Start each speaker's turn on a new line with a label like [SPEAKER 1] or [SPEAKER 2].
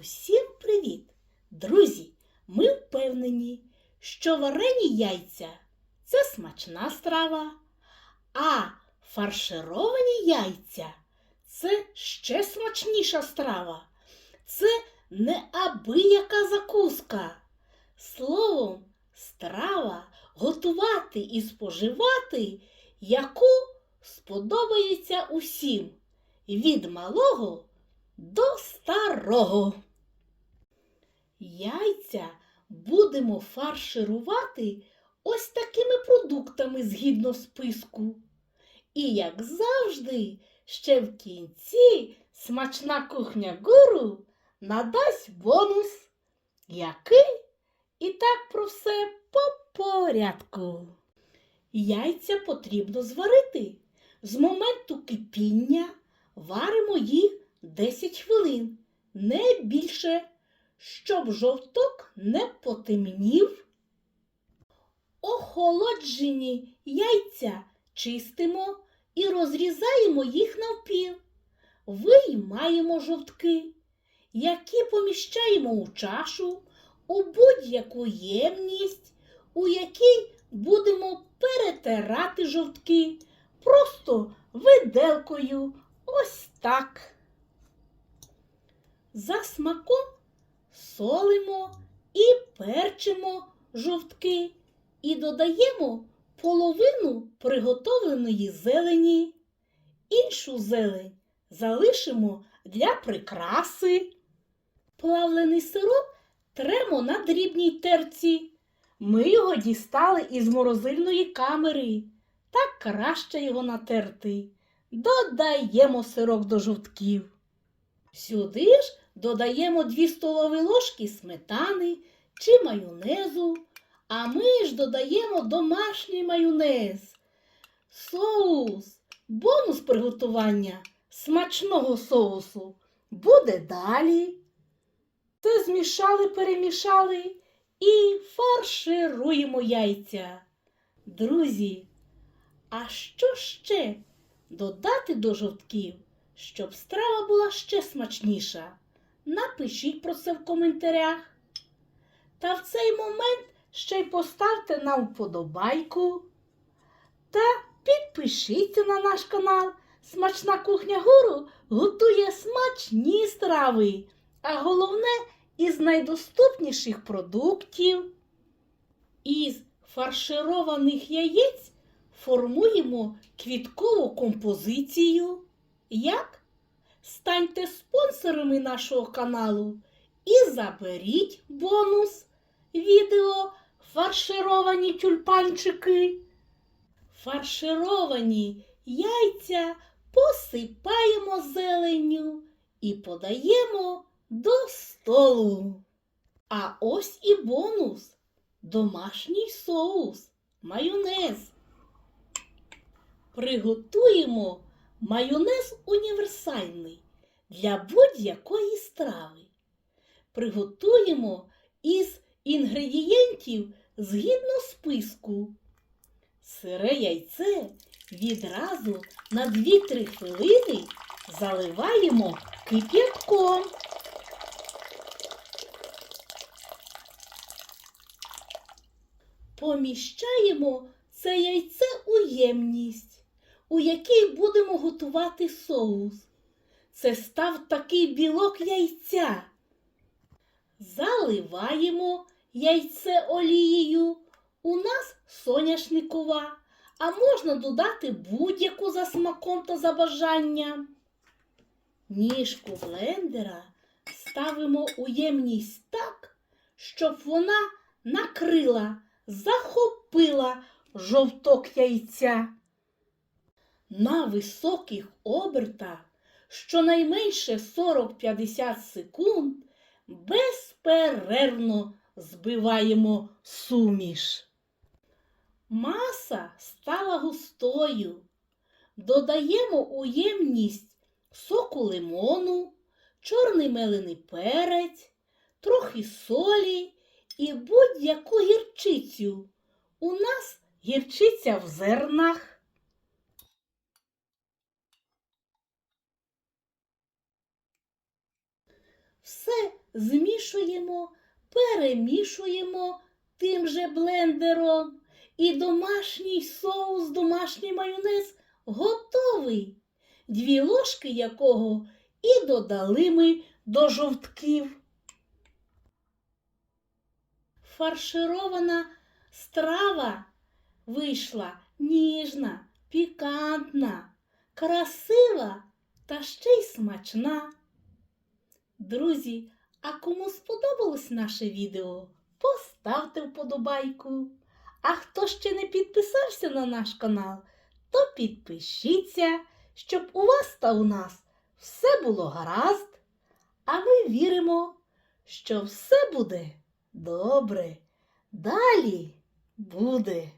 [SPEAKER 1] Усім привіт! Друзі! Ми впевнені, що варені яйця це смачна страва, а фаршировані яйця це ще смачніша страва. Це неабияка закуска. Словом, страва готувати і споживати, яку сподобається усім від малого до старого. Яйця будемо фарширувати ось такими продуктами згідно списку. І, як завжди, ще в кінці смачна кухня гуру надасть бонус, який і так про все по порядку. Яйця потрібно зварити. З моменту кипіння варимо їх 10 хвилин, не більше, щоб жовток не потемнів. Охолоджені яйця чистимо і розрізаємо їх навпіл. Виймаємо жовтки, які поміщаємо у чашу, у будь-яку ємність, у якій будемо перетирати жовтки просто виделкою. Ось так. За смаком солимо і перчимо жовтки і додаємо половину приготовленої зелені. Іншу зелень залишимо для прикраси. Плавлений сироп тремо на дрібній терці. Ми його дістали із морозильної камери. Так краще його натерти. Додаємо сирок до жовтків. Сюди ж додаємо 2 столові ложки сметани чи майонезу, а ми ж додаємо домашній майонез. Соус, бонус приготування смачного соусу буде далі. Це змішали, перемішали і фаршируємо яйця. Друзі, а що ще додати до жовтків, щоб страва була ще смачніша? Напишіть про це в коментарях. Та в цей момент ще й поставте нам вподобайку та підпишіться на наш канал. Смачна кухня гуру готує смачні страви, а головне із найдоступніших продуктів. Із фаршированих яєць формуємо квіткову композицію. Як? Станьте спонсорами нашого каналу і заберіть бонус відео фаршировані тюльпанчики. Фаршировані яйця посипаємо зеленню і подаємо до столу. А ось і бонус домашній соус, майонез. Приготуємо майонез універсальний для будь-якої страви. Приготуємо із інгредієнтів згідно списку. Сире яйце відразу на 2-3 хвилини заливаємо кип'ятком. Поміщаємо це яйце у ємність, у якій будемо готувати соус. Це став такий білок яйця. Заливаємо яйце олією. У нас соняшникова, а можна додати будь-яку за смаком та за бажанням. Ніжку блендера ставимо у ємність так, щоб вона накрила, захопила жовток яйця. На високих обертах щонайменше 40-50 секунд безперервно збиваємо суміш. Маса стала густою. Додаємо у ємність соку лимону, чорний мелений перець, трохи солі і будь-яку гірчицю. У нас гірчиця в зернах. Все змішуємо, перемішуємо тим же блендером. І домашній соус, домашній майонез готовий, дві ложки якого і додали ми до жовтків. Фарширована страва вийшла ніжна, пікантна, красива та ще й смачна. Друзі, а кому сподобалось наше відео, поставте вподобайку. А хто ще не підписався на наш канал, то підпишіться, щоб у вас та у нас все було гаразд. А ми віримо, що все буде добре. Далі буде.